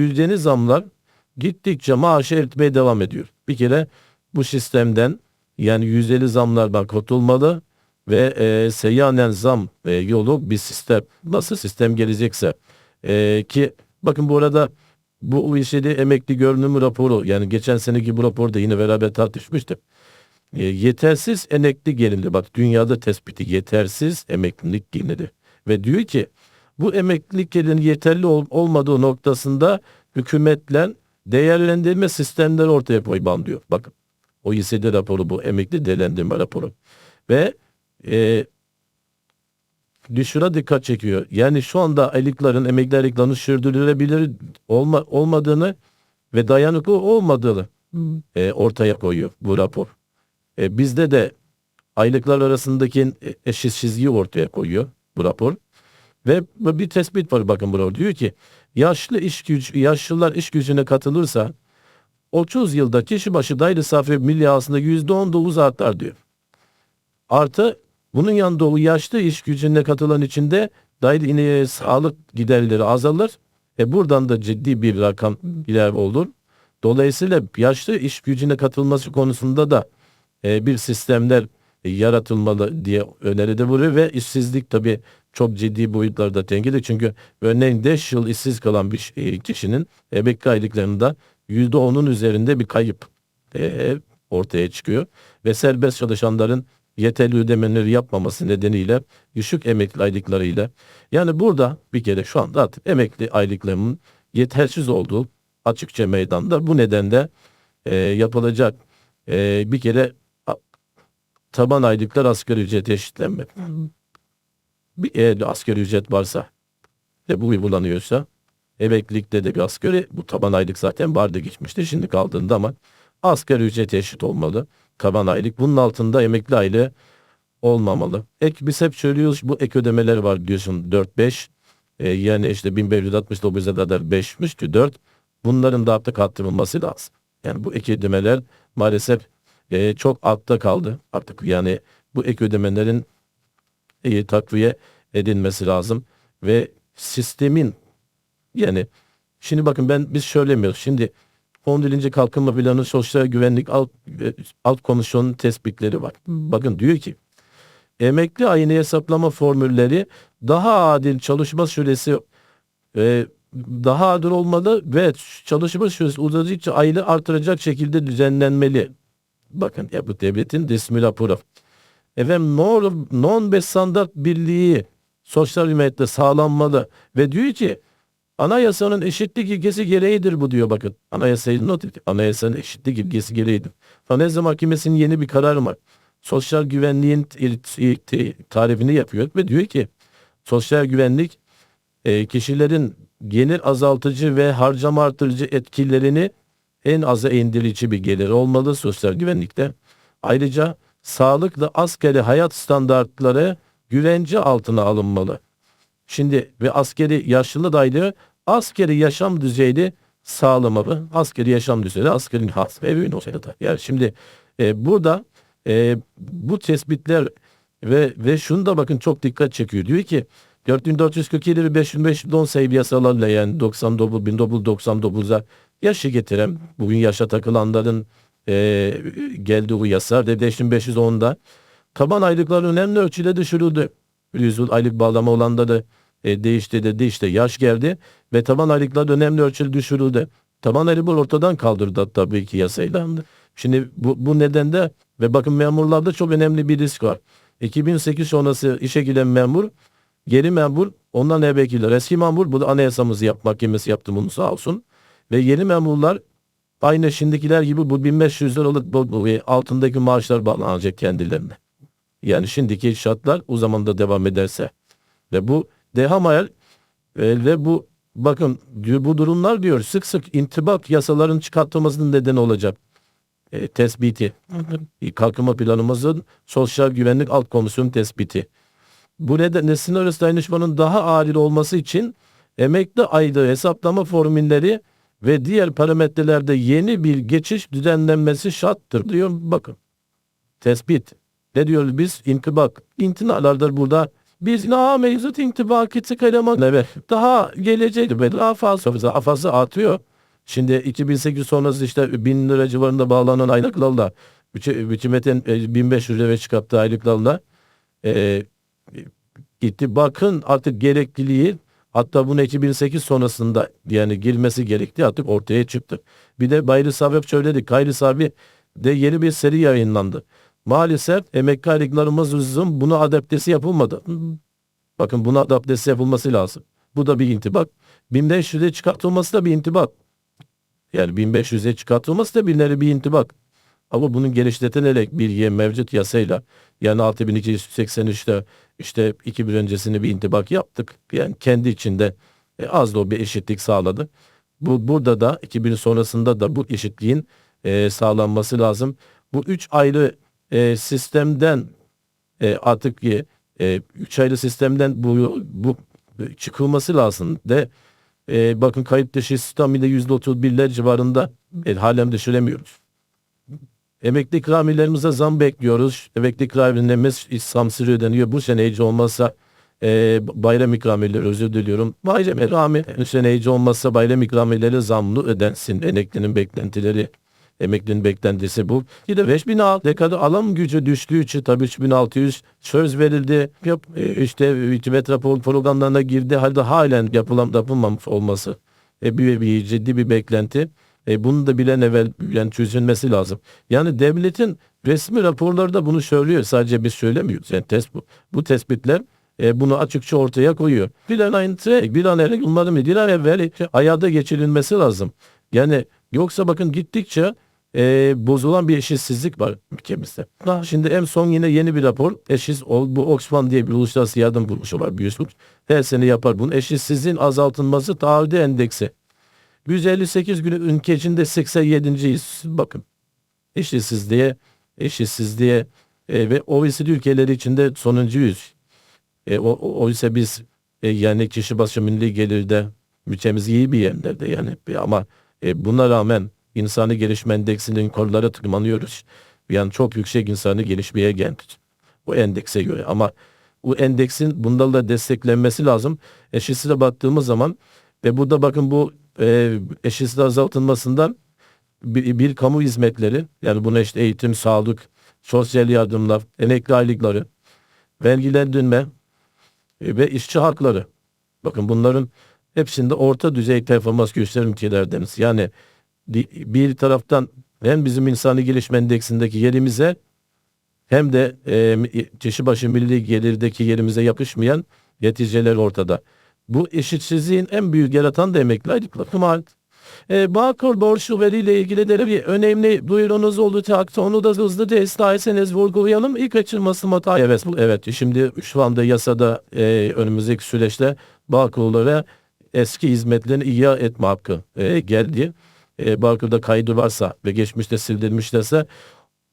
yüzdeli zamlar gittikçe maaşı eritmeye devam ediyor. Bir kere bu sistemden yani yüzdeli zamlardan kurtulmalı ve e, seyyanen zam e, yolu bir sistem. Nasıl sistem gelecekse e, ki bakın bu arada bu OECD emekli görünümü raporu yani geçen seneki bu raporda yine beraber tartışmıştık. E, yetersiz emekli geliri bak dünyada tespiti yetersiz emeklilik geliri ve diyor ki bu emeklilik gelirinin yeterli ol- olmadığı noktasında hükümetler değerlendirme sistemleri ortaya koyman diyor. Bakın OECD raporu bu emekli değerlendirme raporu ve e, şuna dikkat çekiyor. Yani şu anda aylıkların, emekli aylıklarının sürdürülebilir olma, olmadığını ve dayanıklı olmadığını e, ortaya koyuyor bu rapor. E, bizde de aylıklar arasındaki e, eşitsizliği ortaya koyuyor bu rapor. Ve bir tespit var bakın burada diyor ki yaşlı iş gücü, yaşlılar iş gücüne katılırsa 30 yılda kişi başı daylı safi milli hasılada %19 artar diyor. Artı bunun yanında o yaşlı iş gücüne katılan içinde dahil sağlık giderleri azalır. E buradan da ciddi bir rakam ilave olur. Dolayısıyla yaşlı iş gücüne katılması konusunda da e, bir sistemler yaratılmalı diye öneride vuruyor ve işsizlik tabii çok ciddi boyutlarda tenkit Çünkü örneğin 5 yıl işsiz kalan bir e, kişinin emekli aylıklarında %10'un üzerinde bir kayıp e, ortaya çıkıyor. Ve serbest çalışanların yeterli ödemeleri yapmaması nedeniyle düşük emekli aylıklarıyla yani burada bir kere şu anda artık emekli aylıklarının yetersiz olduğu açıkça meydanda bu nedenle e, yapılacak e, bir kere taban aylıklar asgari ücret eşitlenme. Bir eğer asgari ücret varsa ve bu uygulanıyorsa emeklilikte de bir asgari bu taban aylık zaten vardı geçmişti şimdi kaldığında ama asgari ücret eşit olmalı. Taban aylık bunun altında emekli aylığı olmamalı. Ek biz hep söylüyoruz bu ek ödemeler var diyorsun 4-5 e, yani işte 1569'a kadar 5'miş ki 4 bunların da artık arttırılması lazım. Yani bu ek ödemeler maalesef e, çok altta kaldı artık yani bu ek ödemelerin e, takviye edilmesi lazım ve sistemin yani şimdi bakın ben biz söylemiyoruz. Şimdi 11. Kalkınma Planı Sosyal Güvenlik Alt, e, Alt Komisyonu'nun tespitleri var. Bakın diyor ki emekli ayını hesaplama formülleri daha adil çalışma süresi e, daha adil olmalı ve çalışma süresi uzadıkça ayını artıracak şekilde düzenlenmeli. Bakın ya bu devletin resmi raporu. Efendim non, ve standart birliği sosyal hizmette sağlanmalı ve diyor ki anayasanın eşitlik ilkesi gereğidir bu diyor bakın. Anayasayı not et. Anayasanın eşitlik ilkesi gereğidir. Anayasa Mahkemesi'nin yeni bir kararı var. Sosyal güvenliğin tarifini yapıyor ve diyor ki sosyal güvenlik e, kişilerin gelir azaltıcı ve harcama artırıcı etkilerini en aza indirici bir gelir olmalı sosyal güvenlikte. Ayrıca sağlıklı askeri hayat standartları güvence altına alınmalı. Şimdi ve askeri yaşlılık aylığı askeri yaşam düzeyini sağlamalı. Askeri yaşam düzeyi askerin has ve evin olsaydı da. Yani şimdi e, burada e, bu tespitler ve ve şunu da bakın çok dikkat çekiyor. Diyor ki 4447 ve 5510 sayılı yasalarla yani 99 1999'a yaşı getiren bugün yaşa takılanların e, geldiği bu yasa ve 5510'da taban aylıklar önemli ölçüde düşürüldü. 100 yıl aylık bağlama olanları e, değişti dedi işte yaş geldi ve taban aylıklar önemli ölçüde düşürüldü. Taban aylıklar ortadan kaldırdı tabii ki yasayla. Şimdi bu, bu nedende ve bakın memurlarda çok önemli bir risk var. 2008 sonrası işe giren memur, geri memur, ondan evvelkiler. Eski memur, bu da anayasamızı yap, mahkemesi yaptı bunu sağ olsun. Ve yeni memurlar aynı şimdikiler gibi bu 1500 liralık bu, bu, altındaki maaşlar bağlanacak kendilerine. Yani şimdiki şartlar o zaman da devam ederse. Ve bu dehamayel e, ve bu bakın diyor, bu durumlar diyor sık sık intibak yasaların çıkartılmasının nedeni olacak. E, tespiti. Kalkınma planımızın sosyal güvenlik alt komisyonu tespiti. Bu nedenle sınır dayanışmanın daha adil olması için emekli aylığı hesaplama formülleri ve diğer parametrelerde yeni bir geçiş düzenlenmesi şarttır diyor. Bakın tespit. Ne diyoruz biz? İntibak. İntinalardır burada biz na mevcut intibaki çıkaramadık. Evet. Daha gelecek ve daha fazla, daha fazla artıyor. Şimdi 2008 sonrası işte 1000 lira civarında bağlanan aylıklarla hükümetin e, 1500 lira çıkarttığı aylıklarla e, gitti. Bakın artık gerekliliği hatta bunu 2008 sonrasında yani girmesi gerekti artık ortaya çıktı. Bir de Bayri Sabi söyledik. Gayri Sabi de yeni bir seri yayınlandı. Maalesef emekli aylıklarımızın buna adaptesi yapılmadı. Bakın buna adaptesi yapılması lazım. Bu da bir intibak. 1500'e çıkartılması da bir intibak. Yani 1500'e çıkartılması da bir nevi bir intibak. Ama bunun genişletilerek bir mevcut yasayla yani 6283'te işte 2000 öncesini bir intibak yaptık. Yani kendi içinde e, az da o bir eşitlik sağladı. Bu burada da 2000 sonrasında da bu eşitliğin e, sağlanması lazım. Bu üç ayrı e, sistemden e, artık e, üç ayrı sistemden bu bu çıkılması lazım de e, bakın kayıt dışı yüzde otuz birler civarında e, halen düşüremiyoruz. Emekli ikramiyelerimize zam bekliyoruz. Emekli ikramiyelerimiz İslamsız ödeniyor. Bu sene hiç olmazsa e, bayram ikramiyeleri özür diliyorum. Bayram ikramiye bu sene hiç olmazsa bayram ikramiyeleri zamlı ödensin. Emeklinin beklentileri Emeklinin beklentisi bu. Bir de 5000 ne kadar alım gücü düştüğü için tabii 3600 söz verildi. Yap, e, işte hükümet rapor programlarına girdi. Halde halen yapılan, yapılmamış olması. E, bir, bir ciddi bir beklenti. E, bunu da bilen evvel yani çözülmesi lazım. Yani devletin resmi raporları da bunu söylüyor. Sadece biz söylemiyoruz. Yani test bu. Bu tespitler e, bunu açıkça ortaya koyuyor. Bir an aynı bir an evvel bunların bir an evvel hayata geçirilmesi lazım. Yani yoksa bakın gittikçe e, bozulan bir eşitsizlik var ülkemizde. Şimdi en son yine yeni bir rapor. Eşiz bu Oxfam diye bir uluslararası yardım kuruluşu var büyük. Her sene yapar bunu. Eşitsizliğin azaltılması taahhüdü endeksi. 158 günü ülke içinde 87.yiz. Bakın eşitsizliğe, eşitsizliğe e, ve OECD ülkeleri içinde sonuncuyuz. E, o, oysa biz e, yani kişi başı milli gelirde ülkemiz iyi bir yerlerde yani ama e, buna rağmen insani gelişme endeksinin konulara tırmanıyoruz. Yani çok yüksek insani gelişmeye geldik. O endekse göre ama bu endeksin bunlarla desteklenmesi lazım. Eşitsizliğe baktığımız zaman ve burada bakın bu e, eşitsizliği azaltılmasından bir, bir kamu hizmetleri yani buna işte eğitim, sağlık, sosyal yardımlar, emekli aylıkları, vergilendirme e, ve işçi hakları. Bakın bunların hepsinde orta düzey performans gösteren ülkelerdeniz. Yani bir taraftan hem bizim insani gelişme endeksindeki yerimize hem de e, kişi başı milli gelirdeki yerimize yakışmayan neticeler ortada. Bu eşitsizliğin en büyük yaratan da emekli aylıkları maalesef. E, Bağkur borçlu veriyle ilgili de bir önemli duyurunuz olacak. Onu da hızlıca isterseniz vurgulayalım. İlk açılması mata. Evet, evet. Şimdi şu anda yasada e, önümüzdeki süreçte Bağkurlara eski hizmetlerini ihya etme hakkı e, geldi. E, Bağkur'da kaydı varsa ve geçmişte sildirilmişlerse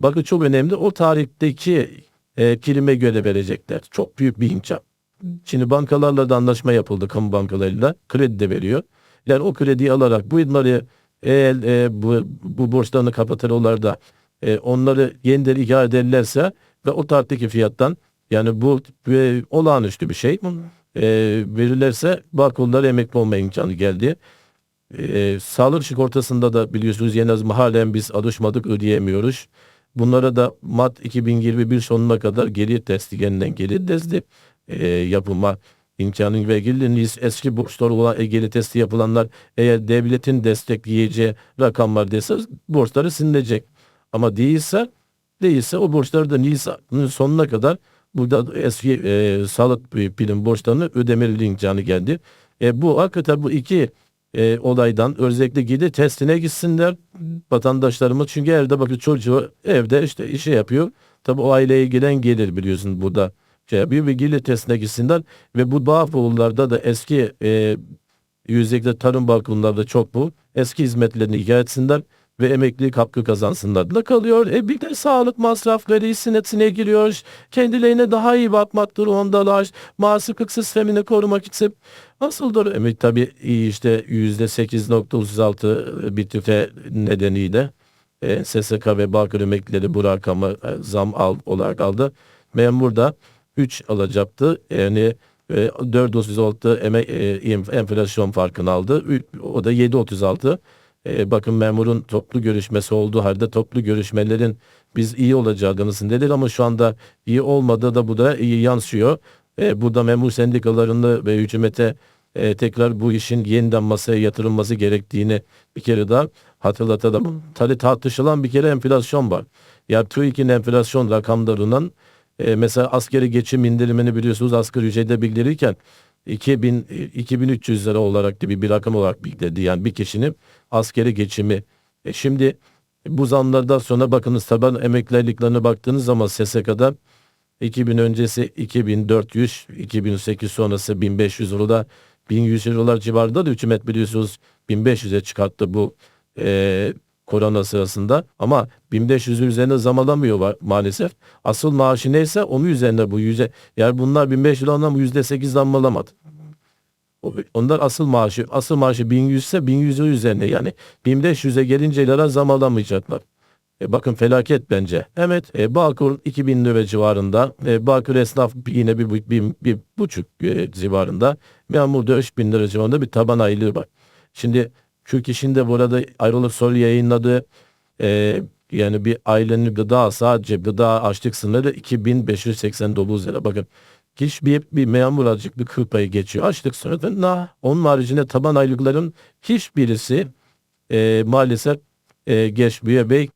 bakın çok önemli. O tarihteki e, kelime göre verecekler. Çok büyük bir imkan. Şimdi bankalarla da anlaşma yapıldı kamu bankalarıyla. Kredi de veriyor. Yani o krediyi alarak bunları eğer e, bu, bu borçlarını kapatırlar da e, onları yeniden ihya ederlerse ve o tarihteki fiyattan yani bu e, olağanüstü bir şey e, verirlerse Bağkurlar emekli olma imkanı geldi. E, sağlık sigortasında da biliyorsunuz yine halen biz alışmadık ödeyemiyoruz. Bunlara da Mart 2021 sonuna kadar geri testi yeniden geri testi e, yapılma imkanı vergiliniz eski borçlar olan ilgili testi yapılanlar eğer devletin destekleyeceği rakamlar dese borçları silinecek. Ama değilse değilse o borçları da Nisan'ın sonuna kadar burada eski e, sağlık prim borçlarını ödemeli imkanı geldi. E, bu hakikaten bu iki e, olaydan özellikle gidi testine gitsinler vatandaşlarımız. Çünkü evde bakın çocuğu evde işte işe yapıyor. Tabi o aileye gelen gelir biliyorsun burada. Şey gidi testine gitsinler ve bu Bağkurlularda da eski e, yüzdelikle tarım balkonlarda çok bu. Eski hizmetlerini ihya etsinler ve emeklilik hakkı kazansınlar da kalıyor. E bir de sağlık masrafları işin hepsine giriyor. Kendilerine daha iyi bakmak durumundalar. Maaşlık sistemini korumak için. Asıldır. Emek tabii işte yüzde 8.36 bir tüfe nedeniyle e, SSK ve Bağkur emeklileri bu rakamı e, zam al, olarak aldı. Memur da 3 alacaktı. Yani e, 4.36 emek, e, enflasyon farkını aldı. O da 7.36. E, bakın memurun toplu görüşmesi olduğu halde toplu görüşmelerin biz iyi olacağı kanısındadır ama şu anda iyi olmadığı da bu da iyi yansıyor. E, memur sendikalarını ve hükümete e, tekrar bu işin yeniden masaya yatırılması gerektiğini bir kere daha hatırlatalım. Tabii tartışılan bir kere enflasyon var. Ya TÜİK'in enflasyon rakamlarının e, mesela askeri geçim indirimini biliyorsunuz asgari ücrete bildirirken 2000 e, 2300 lira olarak da bir, rakam olarak bildirdi. Yani bir kişinin askeri geçimi. E, şimdi bu zamlardan sonra bakınız taban emekliliklerine baktığınız zaman SSK'da 2000 öncesi 2400, 2008 sonrası 1500 lira, 1100 liralar civarında da hükümet biliyorsunuz 1500'e çıkarttı bu e, korona sırasında. Ama 1500 üzerine zam alamıyor var, maalesef. Asıl maaşı neyse onun üzerine bu yüze. Yani bunlar 1500 liradan bu %8 zam alamadı. Onlar asıl maaşı, asıl maaşı 1100 ise 1100 üzerine yani 1500'e gelince lira zam alamayacaklar. E, bakın felaket bence. Evet e, Bağkur 2000 lira civarında. E, Bağkur esnaf yine bir, bir, bir, bir buçuk e, civarında. Memurda 3000 lira civarında bir taban aylığı var. Şimdi Türk işinde burada ayrılık soru yayınladı. E, yani bir ailenin gıda sadece gıda açlık sınırı 2589 lira. Bakın hiçbir bir memur azıcık bir kıl payı geçiyor. Açlık sınırında onun haricinde taban aylıkların hiçbirisi e, maalesef e, geçmiyor ve